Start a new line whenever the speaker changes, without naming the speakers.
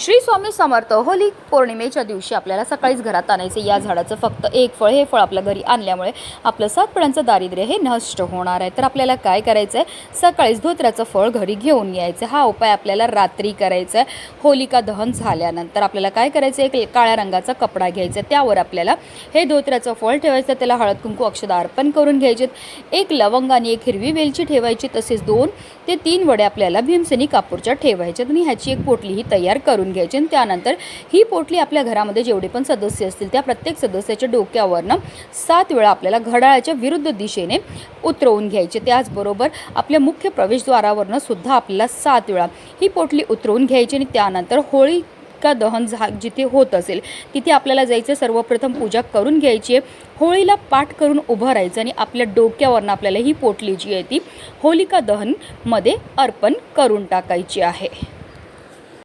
Shri Swami Samarth Holy पौर्णिमेच्या दिवशी आपल्याला सकाळीच घरात आणायचे. या झाडाचं फक्त एक फळ हे फळ आपल्या घरी आणल्यामुळे आपलं सात फळांचं दारिद्र्य हे नष्ट होणार आहे. तर आपल्याला काय करायचं आहे सकाळीच धोत्र्याचं फळ घरी घेऊन यायचं. हा उपाय आपल्याला रात्री करायचा आहे होलिका दहन झाल्यानंतर आपल्याला काय करायचं आहे एक काळ्या रंगाचा कपडा घ्यायचा. त्यावर आपल्याला हे धोत्र्याचं फळ ठेवायचं. त्याला हळद कुंकू अक्षदा अर्पण करून घ्यायचे एक लवंग आणि एक हिरवी वेलची ठेवायची. तसेच दोन ते तीन वडे आपल्याला भीमसेनी कापूरच्या ठेवायच्यात आणि ह्याची एक पोटलीही तयार करून घ्यायची आणि त्यानंतर ही पोटली आपल्या घरामध्ये जेवढे पण सदस्य असतील त्या प्रत्येक सदस्याच्या डोक्यावरनं सात वेळा आपल्याला घड्याळाच्या विरुद्ध दिशेने उतरवून घ्यायचे. त्याचबरोबर आपल्या मुख्य प्रवेशद्वारावरनं सुद्धा आपल्याला सात वेळा ही पोटली उतरवून घ्यायची आणि त्यानंतर होळी का दहन झा जिथे होत असेल तिथे आपल्याला जायचं सर्वप्रथम पूजा करून घ्यायची आहे. होळीला पाठ करून उभं राहायचं आणि आपल्या डोक्यावरनं आपल्याला ही पोटली जी आहे ती होलिका दहनमध्ये अर्पण करून टाकायची आहे.